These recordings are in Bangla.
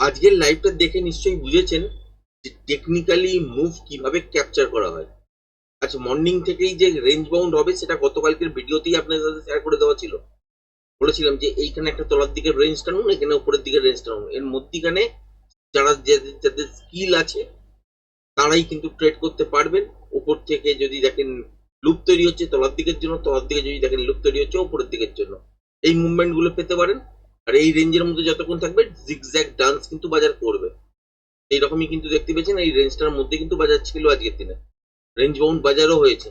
আজকের লাইভটা দেখে নিশ্চয়ই বুঝেছেন যে টেকনিক্যালি মুভ কীভাবে ক্যাপচার করা হয়। আচ্ছা মর্নিং থেকেই যে রেঞ্জ বাউন্ড হবে সেটা গতকালকের ভিডিওতেই আপনাদের সাথে শেয়ার করে দেওয়া ছিল। বলেছিলাম যে এইখানে একটা তলার দিকের রেঞ্জ টানুন, এখানে উপরের দিকের রেঞ্জ টানুন। এর মধ্যিখানে যারা যাদের যাদের স্কিল আছে, তারাই কিন্তু ট্রেড করতে পারবেন। উপর থেকে যদি দেখেন লুপ তৈরি হচ্ছে তলার দিকের জন্য, তলার দিকে যদি দেখেন লুপ তৈরি হচ্ছে, উপরের দিকের জন্য। এই মুভমেন্টগুলো পেতে পারেন। আর এই রেঞ্জের মধ্যে যতক্ষণ থাকবে জিগজ্যাগ ডান্স কিন্তু বাজার করবে। এই রকমই কিন্তু দেখতে পেয়েছেন, এই রেঞ্জটার মধ্যে কিন্তু বাজার ছিল আজকের দিনে। রেঞ্জ বাউন্ড বাজারও হয়েছে।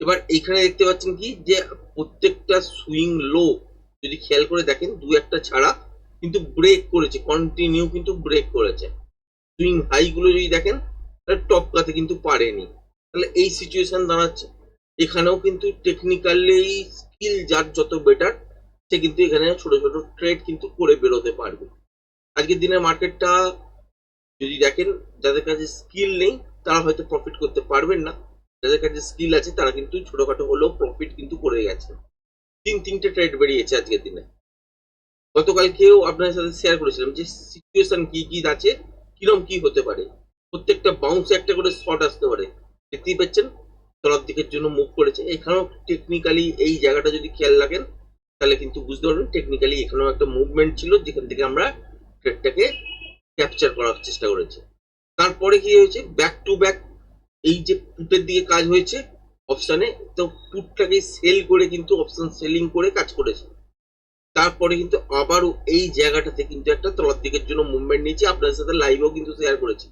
এবার এইখানে দেখতে পাচ্ছেন কি, যে প্রত্যেকটা সুইং লো যদি খেয়াল করে দেখেন, দু একটা ছাড়া কিন্তু ব্রেক করেছে কন্টিনিউ কিন্তু ব্রেক করেছে। সুইং হাই গুলো যদি দেখেন, তাহলে টপকাতে কিন্তু পারেনি। তাহলে এই সিচুয়েশন দাঁড়াচ্ছে। এখানেও কিন্তু টেকনিক্যালি স্কিল যার যত বেটার সে কিন্তু এখানে ছোট ছোট ট্রেড কিন্তু করে বেরোতে পারবে। আজকের দিনের মার্কেটটা যদি দেখেন, যাদের কাছে স্কিল নেই, তারা হয়তো প্রফিট করতে পারবেন না। যাদের কাছে স্কিল আছে, তারা কিন্তু ছোটখাটো হলেও প্রফিট কিন্তু করে গেছে। তিন, তিনটে ট্রেড বেরিয়েছে আজকের দিনে। গতকালকেও আপনাদের সাথে শেয়ার করেছিলাম যে সিচুয়েশন কি কি আছে, কিরম কি হতে পারে। প্রত্যেকটা বাউন্সে একটা করে শর্ট আসতে পারে। দেখতেই পাচ্ছেন, তলার দিকের জন্য মুভ করেছে। এখানেও টেকনিক্যালি এই জায়গাটা যদি খেয়াল রাখেন তাহলে কিন্তু বুঝতে পারবেন টেকনিক্যালি এখানেও একটা মুভমেন্ট ছিল, যেখান থেকে আমরা ট্রেডটাকে ক্যাপচার করার চেষ্টা করেছি। তারপরে কি হয়েছে? ব্যাক টু ব্যাক এই যে পুটের দিকে কাজ হয়েছে অপশানে তো পুটটাকে সেল করে কিন্তু অপশান সেলিং করে কাজ করেছে। তারপরে কিন্তু আবারও এই জায়গাটাতে কিন্তু একটা তলার দিকের জন্য মুভমেন্ট নিয়েছে। আপনাদের সাথে লাইভেও কিন্তু শেয়ার করেছি।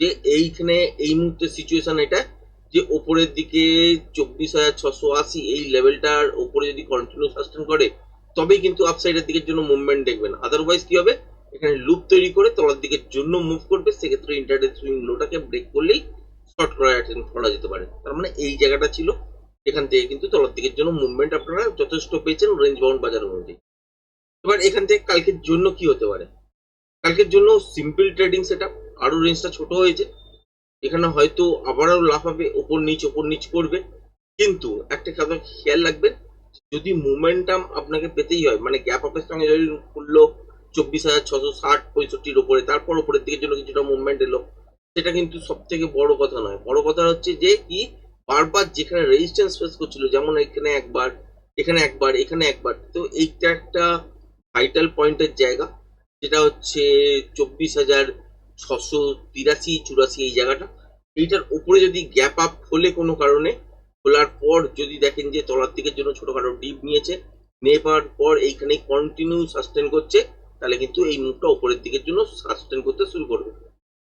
যে এইখানে এই মুহূর্তে সিচুয়েশন এটা যে ওপরের দিকে চব্বিশ হাজার ছশো আশি, এই লেভেলটার ওপরে যদি কন্টিনিউ সাস্টেন করে, তবেই কিন্তু আপসাইডের দিকের জন্য মুভমেন্ট দেখবেন। আদারওয়াইজ কি হবে? এখানে লুপ তৈরি করে তলার দিকের জন্য মুভ করবে। সেক্ষেত্রে ইন্টারডে সুইং লোটাকে ব্রেক করলেই শর্ট করা অ্যাটেন্ড করা যেতে পারে। তার মানে এই জায়গাটা ছিল। এখান থেকে কিন্তু তলার দিকের জন্য মুভমেন্ট আপনারা যথেষ্ট পেয়েছেন রেঞ্জ বাউন্ড বাজার অনুযায়ী। এবার এখান থেকে কালকের জন্য কি হতে পারে? কালকের জন্য সিম্পল ট্রেডিং সেট আপ আরও রেঞ্জটা ছোট হয়েছে। এখানে হয়তো আবারও লাফাবে ওপর নিচ ওপর নিচ করবে। কিন্তু একটা কথা খেয়াল রাখবেন, যদি মোমেন্টাম আপনাকে পেতেই হয় মানে গ্যাপ আপের সঙ্গে যদি করল চব্বিশ হাজার ছশো ষাট, পঁয়ষট্টির ওপরে তারপর ওপরের দিকের জন্য কিছুটা মুভমেন্ট এলো, সেটা কিন্তু সব থেকে বড় কথা নয়। বড় কথা হচ্ছে যে কি, বারবার যেখানে রেজিস্ট্যান্স ফেস করছিল, যেমন এখানে একবার এখানে একবার এখানে একবার, তো এইটা একটা ভাইটাল পয়েন্টের জায়গা, যেটা হচ্ছে চব্বিশ হাজার ছশো তিরাশি, চুরাশি এই জায়গাটা। এইটার উপরে যদি গ্যাপ আপ খোলে কোনো কারণে, খোলার পর যদি দেখেন যে তলার দিকের জন্য ছোটখাটো ডিপ নিয়েছে নিয়ে পাওয়ার পর এইখানে কন্টিনিউ সাস্টেন করছে, তাহলে কিন্তু এই মুভটা উপরের দিকের জন্য সাস্টেন করতে শুরু করবে।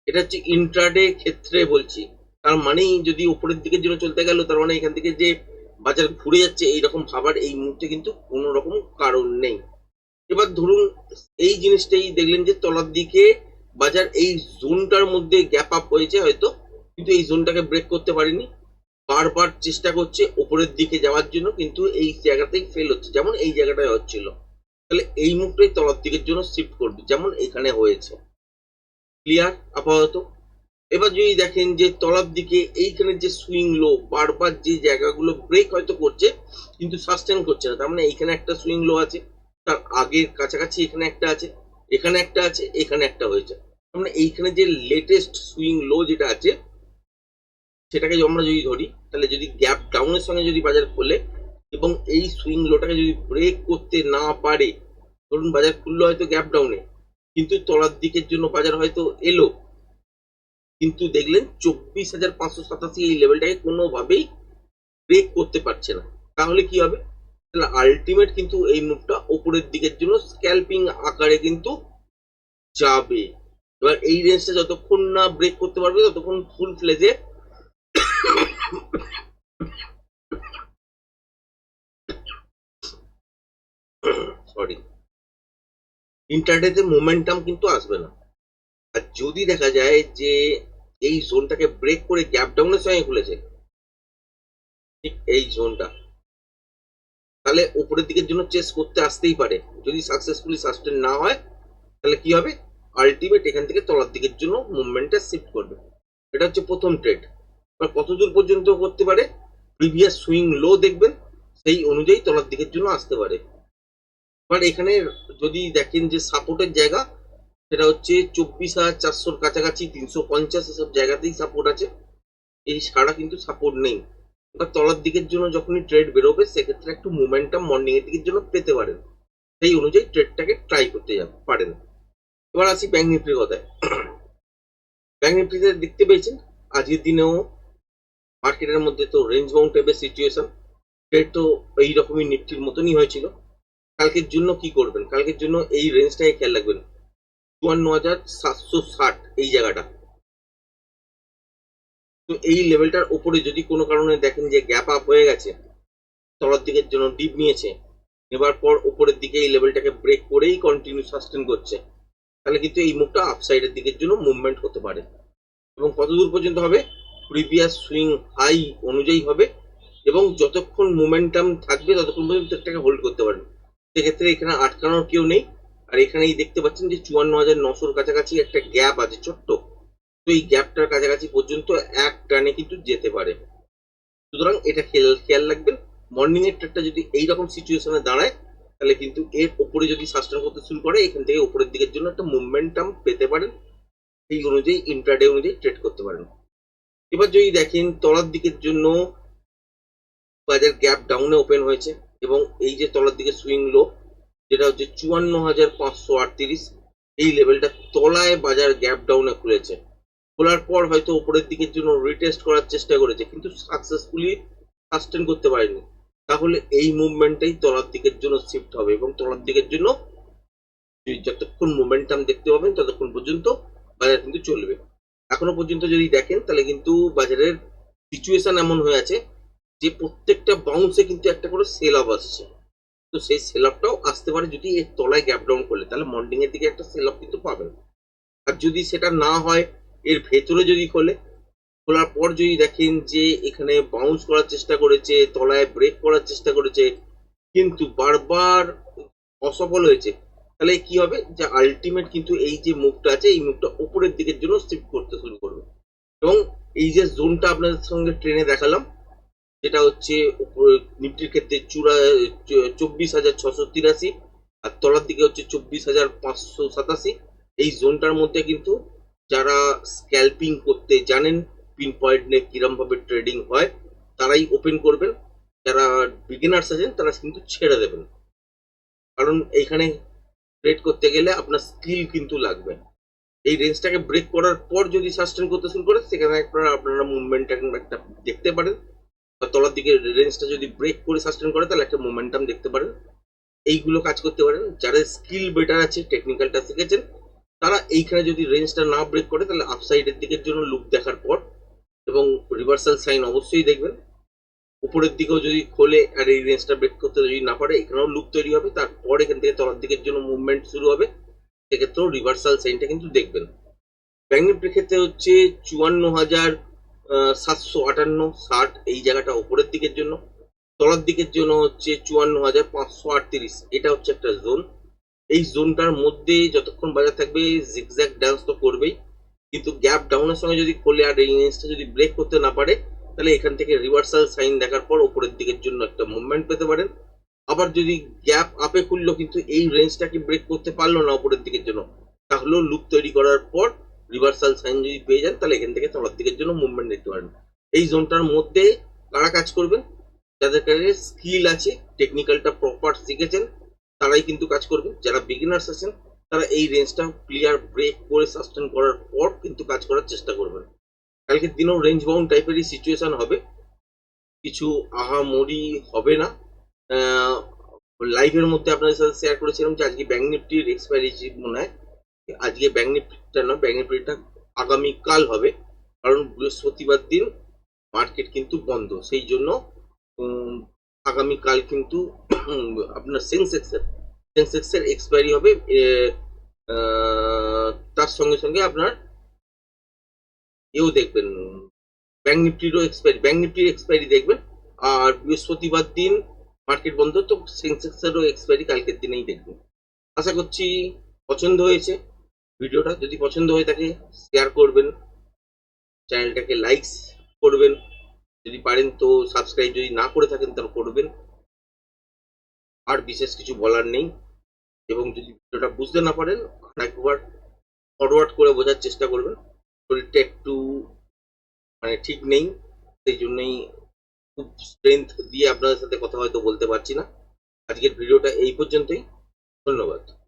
এটা হচ্ছে ইন্ট্রাডে ক্ষেত্রে বলছি। তার মানেই যদি উপরের দিকের জন্য চলতে গেল, তার মানে এখান থেকে যে বাজার ঘুরে যাচ্ছে, এইরকম ভাবার এই মুহূর্তে কিন্তু কোনো রকম কারণ নেই। এবার ধরুন, এই জিনিসটাই দেখলেন যে তলার দিকে বাজার এই জোনটার মধ্যে গ্যাপ আপ হয়েছে হয়তো, কিন্তু এই জোনটাকে ব্রেক করতে পারেনি। বারবার চেষ্টা করছে উপরের দিকে যাওয়ার জন্য, কিন্তু এই জায়গাতেই ফেল হচ্ছে। যেমন এই জায়গাটায় হচ্ছিল। তাহলে এই মুহূর্তে তলার দিকের জন্য শিফট করবে, যেমন এখানে হয়েছে। ক্লিয়ার আপাতত? এবার যদি দেখেন যে তলার দিকে এইখানে যে সুইং লো বারবার যে জায়গাগুলো ব্রেক হয়তো করছে, কিন্তু সাস্টেন করছে না। তার মানে এইখানে একটা সুইং লো আছে, তার আগের কাছাকাছি এখানে একটা আছে। এখানে একটা আছে, এখানে একটা হয়েছে। মানে এইখানে যে লেটেস্ট সুইং লো যেটা আছে, সেটাকে আমরা যদি ধরি, তাহলে যদি গ্যাপ ডাউনের সঙ্গে যদি বাজার খোলে এবং এই সুইং লোটাকে যদি ব্রেক করতে না পারে, ধরুন বাজার খুললো হয়তো গ্যাপ ডাউনে কিন্তু তলার দিকের জন্য বাজার হয়তো এলো। কিন্তু দেখলেন চব্বিশ হাজার পাঁচশো সাতাশি এই লেভেলটাকে কোনোভাবেই ব্রেক করতে পারছে না। তাহলে কি হবে? তাহলে আলটিমেট কিন্তু এই মুভটা ওপরের দিকের জন্য স্ক্যাল্পিং আকারে কিন্তু যাবে। এবার এই রেঞ্জটা যতক্ষণ না ব্রেক করতে পারবে, ততক্ষণ ফুল ফ্লেজে সরি ইন্টারডেতে মোমেন্টাম কিন্তু আসবে না। আর যদি দেখা যায় যে এই জোনটাকে ব্রেক করে গ্যাপ ডাউনের সঙ্গে খুলেছে, ঠিক এই জোনটা তাহলে উপরের দিকের জন্য চেস করতে আসতেই পারে। যদি সাকসেসফুলি সাস্টেন না হয়, তাহলে কি হবে? আলটিমেট এখান থেকে তলার দিকের জন্য মুভমেন্টটা শিফট করবে। এটা হচ্ছে প্রথম ট্রেড এবার কত দূর পর্যন্ত করতে পারে? প্রিভিয়াস সুইং লো দেখবেন, সেই অনুযায়ী তলার দিকের জন্য আসতে পারে। এবার এখানে যদি দেখেন যে সাপোর্টের জায়গা, সেটা হচ্ছে চব্বিশ হাজার চারশোর কাছাকাছি, তিনশো পঞ্চাশ এসব জায়গাতেই সাপোর্ট আছে। এই সারা কিন্তু সাপোর্ট নেই। এবার তলার দিকের জন্য যখনই ট্রেড বেরোবে, সেক্ষেত্রে একটু মোমেন্টাম মর্নিং এর দিকের জন্য পেতে পারেন। সেই অনুযায়ী ট্রেডটাকে ট্রাই করতে পারেন। এবার আসি ব্যাংক নিফটির কথায়। ব্যাংক নিফটিতে দেখতে পেয়েছেন, আজকের দিনেও মার্কেটের মধ্যে তো রেঞ্জ বাউন্ড টাইপের সিচুয়েশন ট্রেড তো এইরকমই নিফটির মতনই হয়েছিল। কালকের জন্য কি করবেন? কালকের জন্য এই রেঞ্জটাকে খেয়াল রাখবেন। চুয়ান্ন হাজার সাতশো ষাট এই জায়গাটা। তো এই লেভেলটার উপরে যদি কোনো কারণে দেখেন যে গ্যাপ আপ হয়ে গেছে, তলার দিকের জন্য ডিপ নিয়েছে, নেবার পর উপরের দিকে এই লেভেলটাকে ব্রেক করেই কন্টিনিউ সাস্টেন করছে, তাহলে কিন্তু এই মুখটা আপসাইডের দিকের জন্য মুভমেন্ট হতে পারে। এবং কত দূর পর্যন্ত হবে? প্রিভিয়াস সুইং হাই অনুযায়ী হবে এবং যতক্ষণ মোমেন্টাম থাকবে ততক্ষণ পর্যন্ত এটাকে হোল্ড করতে পারেন। সেক্ষেত্রে এখানে আটকানোর কেউ নেই। আর এখানেই দেখতে পাচ্ছেন যে চুয়ান্ন হাজার নশোর কাছাকাছি একটা গ্যাপ আছে ছোট্ট। এই গ্যাপটার কাছাকাছি পর্যন্ত এক টানে কিন্তু যেতে পারে। সুতরাং এটা খেয়াল খেয়াল রাখবেন মর্নিং এর ট্রেডটা যদি এইরকম সিচুয়েশনে দাঁড়ায়, তাহলে কিন্তু এর উপরে যদি সাস্টেন করতে শুরু করে, এখান থেকে উপরের দিকের জন্য একটা মুভমেন্টাম পেতে পারেন। সেই অনুযায়ী ইন্ট্রাডে অনুযায়ী ট্রেড করতে পারেন। এবার যদি দেখেন, তলার দিকের জন্য বাজার গ্যাপ ডাউনে ওপেন হয়েছে এবং এই যে তলার দিকে সুইং লো যেটা হচ্ছে চুয়ান্ন হাজার পাঁচশো আটত্রিশ, এই লেভেলটা তলায় বাজার গ্যাপ ডাউনে খুলেছে। খোলার পর হয়তো উপরের দিকের জন্য রিটেস্ট করার চেষ্টা করেছে, কিন্তু সাকসেসফুলি সাস্টেন করতে পারেনি। তাহলে এই মুভমেন্টটাই তলার দিকের জন্য শিফট হবে এবং তলার দিকের জন্য যতক্ষণ মোমেন্টাম দেখতে পাবেন ততক্ষণ পর্যন্ত বাজার কিন্তু চলবে। এখনও পর্যন্ত যদি দেখেন, তাহলে কিন্তু বাজারের সিচুয়েশন এমন হয়ে আছে যে প্রত্যেকটা বাউন্সে কিন্তু একটা করে সেল আপ আসছে। তো সেই সেল আপটাও আসতে পারে যদি এর তলায় গ্যাপ ডাউন করলে, তাহলে মর্নিং এর দিকে একটা সেল আপ কিন্তু পাবেন। আর যদি সেটা না হয় এর ভেতরে যদি খোলে, খোলার পর যদি দেখেন যে এখানে বাউন্স করার চেষ্টা করেছে, তলায় ব্রেক করার চেষ্টা করেছে, কিন্তু বারবার অসফল হয়েছে, তাহলে কি হবে? যে আলটিমেট কিন্তু এই যে মুভটা আছে, এই মুভটা উপরের দিকের জন্য শিফট করতে শুরু করবে। এবং এই যে জোনটা আপনাদের সঙ্গে ট্রেনে দেখালাম যেটা হচ্ছে নিফটির ক্ষেত্রে চূড়া চব্বিশ হাজার ছশো তিরাশি, আর তলার দিকে হচ্ছে চব্বিশ হাজার পাঁচশো সাতাশি। এই জোনটার মধ্যে কিন্তু যারা স্ক্যাল্পিং করতে জানেন পিন পয়েন্ট নিয়ে কিরম ভাবে ট্রেডিং হয়, তারাই ওপেন করবেন। যারা বিগিনার্স আছেন, তারা কিন্তু ছেড়ে দেবেন। কারণ এইখানে ট্রেড করতে গেলে আপনার স্কিল কিন্তু লাগবে। এই রেঞ্জটাকে ব্রেক করার পর যদি সাস্টেন করতে শুরু করে সেখানে আপনারা আপনারা মুভমেন্ট একটা দেখতে পারেন। বা তলার দিকে রেঞ্জটা যদি ব্রেক করে সাস্টেন করে তাহলে একটা মোমেন্টাম দেখতে পারেন। এইগুলো কাজ করতে পারেন। যাদের স্কিল বেটার আছে টেকনিক্যালটা শিখেছেন তারা এইখানে যদি রেঞ্জটা না ব্রেক করে, তাহলে আপসাইডের দিকের জন্য লুক দেখার পর এবং রিভার্সাল সাইন অবশ্যই দেখবেন। উপরের দিকেও যদি খোলে আর এই রেঞ্জটা ব্রেক করতে যদি না পারে, এখানেও লুক তৈরি হবে। তারপর এখান থেকে তলার দিকের জন্য মুভমেন্ট শুরু হবে। সেক্ষেত্রেও রিভার্সাল সাইনটা কিন্তু দেখবেন। ব্যাঙ্ক নিফটির ক্ষেত্রে হচ্ছে চুয়ান্ন হাজার সাতশো আটান্ন, ষাট, এই জায়গাটা উপরের দিকের জন্য। তলার দিকের জন্য হচ্ছে চুয়ান্ন হাজার পাঁচশো আটত্রিশ। এটা হচ্ছে একটা জোন এই জোনটার মধ্যে যতক্ষণ বাজার থাকবে জিগজ্যাক ডান্স তো করবেই। কিন্তু গ্যাপ ডাউনের সঙ্গে যদি খোলে আর এই রেঞ্জটা যদি ব্রেক করতে না পারে, তাহলে এখান থেকে রিভার্সাল সাইন দেখার পর উপরের দিকের জন্য একটা মুভমেন্ট পেতে পারেন। আবার যদি গ্যাপ আপে খুললো, কিন্তু এই রেঞ্জটাকে ব্রেক করতে পারল না উপরের দিকের জন্য, তাহলেও লুক তৈরি করার পর রিভার্সাল সাইন যদি পেয়ে যান, তাহলে এখান থেকে তলার দিকের জন্য মুভমেন্ট দেখতে পারেন। এই জোনটার মধ্যে কারা কাজ করবেন? যাদের কাছে স্কিল আছে টেকনিক্যালটা প্রপার শিখেছেন তারাই কিন্তু কাজ করবে। যারা বিগিনার্স আছেন, তারা এই রেঞ্জটা ক্লিয়ার ব্রেক করে সাস্টেন করার পর কিন্তু কাজ করার চেষ্টা করবেন। কালকের দিনেও রেঞ্জ বাউন্ড টাইপেরই সিচুয়েশন হবে। কিছু আহামরি হবে না। লাইভের মধ্যে আপনাদের সাথে শেয়ার করেছিলাম যে আজকে ব্যাঙ্ক নিফটির এক্সপায়ারি মনে হয় আজকে ব্যাঙ্ক নিফটিটা নয় ব্যাঙ্ক নিফটিটা আগামীকাল হবে। কারণ বৃহস্পতিবার দিন মার্কেট কিন্তু বন্ধ। সেই জন্য আগামীকাল কিন্তু আপনার সেন্সেক্সের সেন্সেক্সের এক্সপায়ারি হবে তার সঙ্গে সঙ্গে আপনার এও দেখবেন ব্যাঙ্ক নিফটিরও এক্সপায়ারি ব্যাঙ্ক নিফটির এক্সপায়ারি দেখবেন, আর বৃহস্পতিবার দিন মার্কেট বন্ধ, তো সেন্সেক্সেরও এক্সপায়ারি কালকের দিনেই দেখবেন। আশা করছি পছন্দ হয়েছে ভিডিওটা, যদি পছন্দ হয়ে থাকে শেয়ার করবেন চ্যানেলটাকে লাইকস করবেন। যদি পারেন তো সাবস্ক্রাইব যদি না করে থাকেন তাহলে করবেন। আর বিশেষ কিছু বলার নেই। এবং যদি ভিডিওটা বুঝতে না পারেন, একবার ফরওয়ার্ড করে বোঝার চেষ্টা করবেন। শরীরটা একটু মানে ঠিক নেই, সেই জন্যই খুব স্ট্রেংথ দিয়ে আপনাদের সাথে কথা হয়তো বলতে পারছি না। আজকের ভিডিওটা এই পর্যন্তই। ধন্যবাদ।